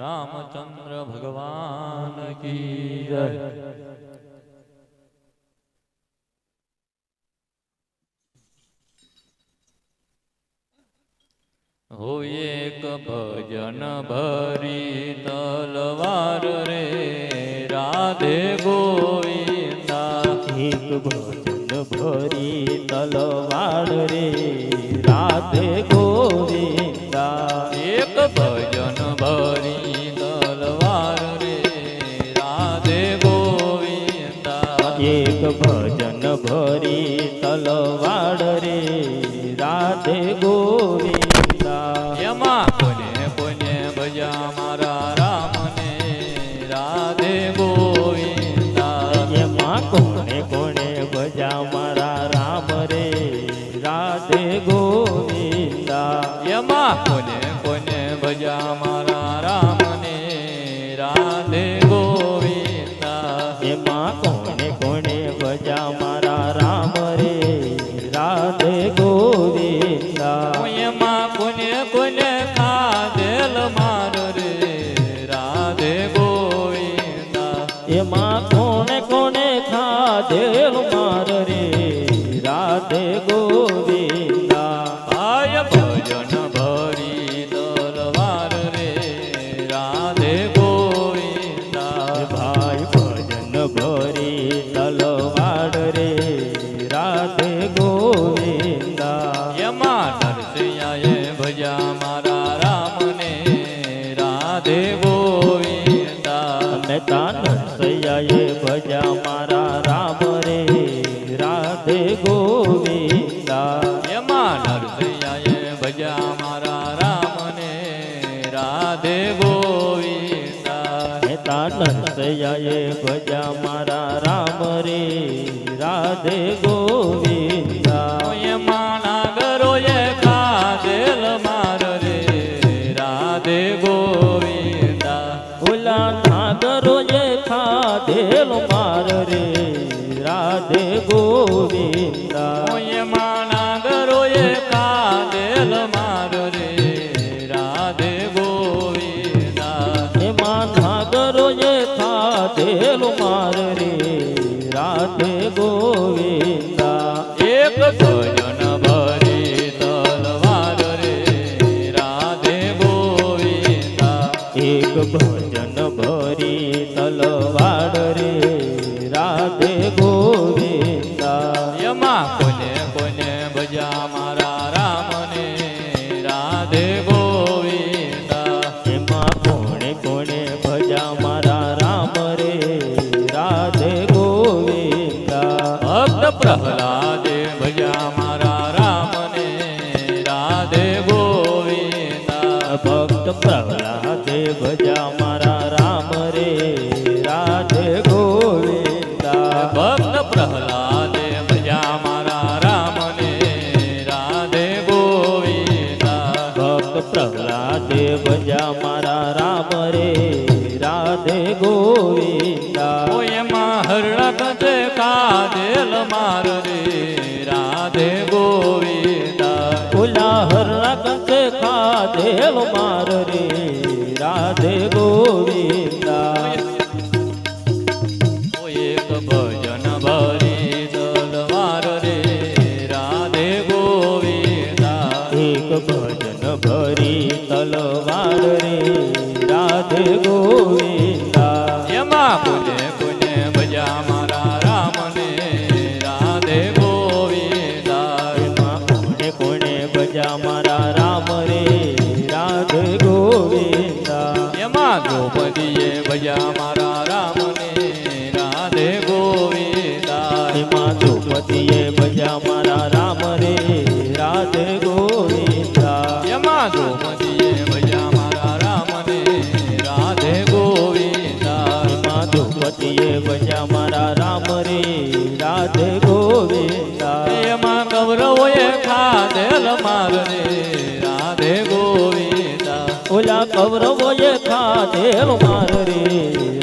રામચંદ્ર ભગવાન કી જય. હો એક ભજન ભરી તલવાર રે રાધે ગોવિંદા. એક ભજન ભરી તલવાર રે રાધે ગોવિંદા. ભરી તલવાડ રે રાધે ગોવિંદા. એમાં? કોને કોને ભજા મારા રામને રાધે ગોવિંદા. એમાં કોણે કોણે ભજા મારા રામ રે રાધે ગોવિંદા. એમાં? કોને કોને ભજા ખાધેલ માર રે રાધે ગોવિંદા આય ભજન ભરી તલવાર રે રાધે ગોવિંદા ભાઈ ભજન ભરી તલવાડ રે રાધે ગોવિંદા એમાં નરસિંહાએ ભજા મારા રામને રાધે ગોવિંદા અને તાન સૈયાએ ભજા મારા સૈયાએ ભજા મારા રામ રે રાધે ગોવિંદા. ભરી તલવાડ રે રાધે ગોવિંદા. એમાં કોને કોને ભજા મારા રામને રાધે ગોવિંદા. એમાં કોણે કોણે ભજા મારા રામ રે રાધે ગોવિંદા. ભક્ત પ્રહલાદે ગોવિંદા, ઓલા હરણા કંસે ખાધેલ માર રે, રાધે ગોવિંદા. એક ભજન ભરી તલવાર રે, રાધે ગોવિંદા. એક ભજન ભરી તલવાર રે, રાધે ગોવિંદા. એમાં કોને કોને ગોવિંદા. એમાં દ્રૌપદીએ ભજા મારા રામને રાધે ગોવિંદા. એમાં દ્રૌપદીએ ભજા મારા રામ રે રાધે ગોવિંદા. કૌરવો એ ખાધેલો માર રે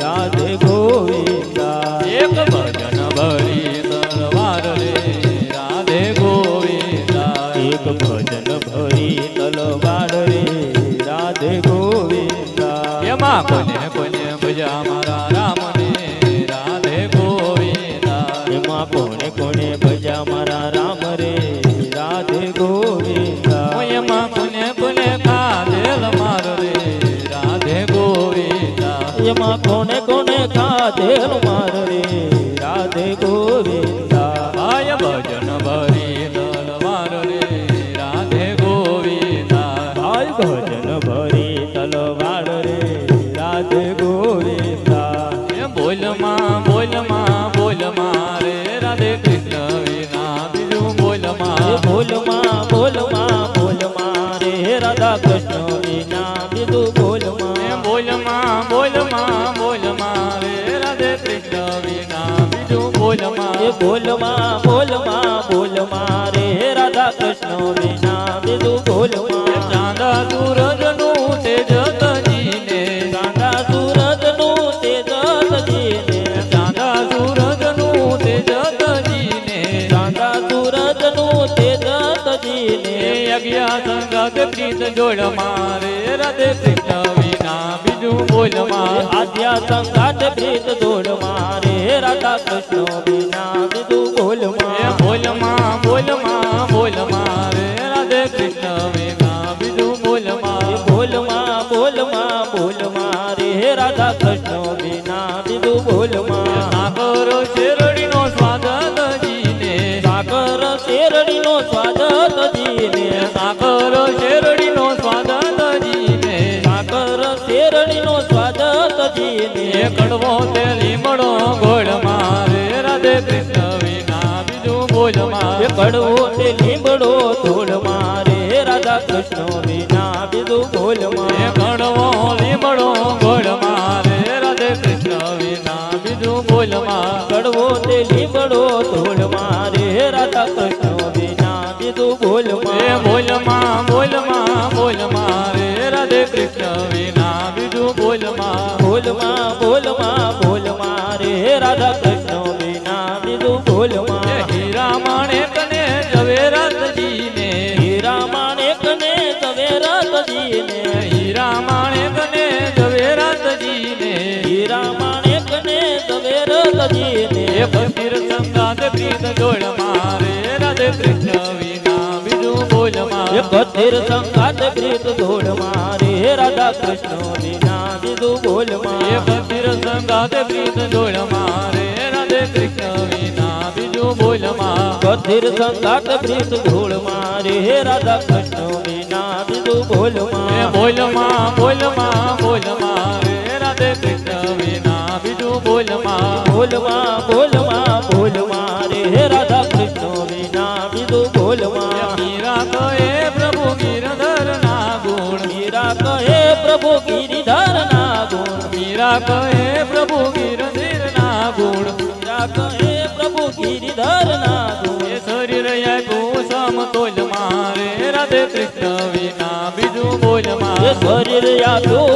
રાધે ગોવિંદા. એક ભજન ભરી તલવાર રે રાધે ગોવિંદા. એક ભજન ભરી તલવાર રે રાધે ગોવિંદા. એમાં કોને કોને ભજા મારા રામ રે રાધે ગોવિંદા. એમાં કોને કોને ભજા મારા રામ રે રાધે ગોવિંદા. કૃષ્ણ વિના બીજું બોલમાં બોલમાં બોલમાં બોલમાં રે રાધે કૃષ્ણ વિના બીજું બોલમાં બોલમાં બોલમાં પ્રીત જોડ મારે. રાધે કૃષ્ણ વિના બીજું બોલમાં આદ્યા સંગાત પ્રીત જોડ મારે. રાધા કૃષ્ણ વિના બીજું રાધે કૃષ્ણ વિના બીજું રાધા કૃષ્ણ વિના સાગર સાગર શેરડીનો સ્વાદ તજીને. સાગર શેરડીનો સ્વાદ તજીને. કડવો તે લીમડો ગોળ મારે. રાધે કૃષ્ણ વિના બીજું એ બોલમાં કડવો તે ધૂળ મારે. રાધા કૃષ્ણ બીજું બોલમાં કડવો લીમડો ગોળ મારે. રાધે કૃષ્ણ વિના બીજું બોલમાં કડવો તે લીમડો ધોળ મારે. રાધા કૃષ્ણ બોલમાં. બોલમાં બોલમાં બોલમાં. રે રાધે કૃષ્ણ વિના બીજું બોલમાં. બોલમાં બોલમાં બોલમાં. રે રાધા કૃષ્ણ વિના બીજું બોલમાં. હીરા માણેક ને ઝવેરાતજીને હીરા માણેક ને ઝવેરાતજીને હીરા માણેક ને ઝવેરાતજીને હીરા માણેક ને ઝવેરાતજીને ને ફકીર સંગાત પ્રીત જોડ મારે રાધે કૃષ્ણ વિના બીજું એ બોલમાં સંગાત પ્રીત ધોળ મારે. રાધા કૃષ્ણ વિના બીજું એ બોલમાં ફકીર સંગાત પ્રીત જોડ મારે. રાધે કૃષ્ણ વિના બીજું બોલમાં. કથિર સંગાત પ્રીત ધૂળ મારે. રાધા કૃષ્ણ વિના બીજું એ બોલમાં બોલમાં બોલમાં. બોલમાં રે રાધે કૃષ્ણ વિના બીજું બોલમાં. બોલમાં બોલમાં બોલમાં. મીરા હે પ્રભુ ગિરધીર ના ગુણ મીરા હે પ્રભુ ગિરિધર ના ગુણ શરીર આપ્યું સમતોલ મારે રાધે કૃષ્ણ વિના બીજું બોલ મારે. શરીર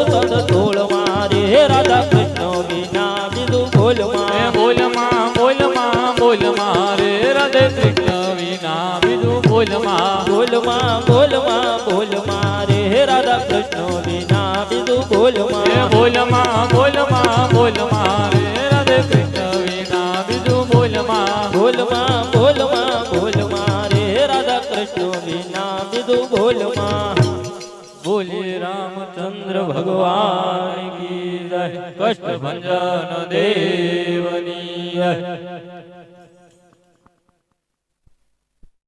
તદ તોળ મારે રાધા કૃષ્ણ વિના બીજું બોલ મારે. બોલમાં બોલમાં બોલ મારે રાધે કૃષ્ણ વિના બીજું બોલમાં બોલમાં બોલમાં બોલમાં બોલમાં રે રાધા કૃષ્ણ વિના બીજું બોલમાં. બોલી રામચંદ્ર ભગવાન કી જય. કષ્ટ ભંજન દેવની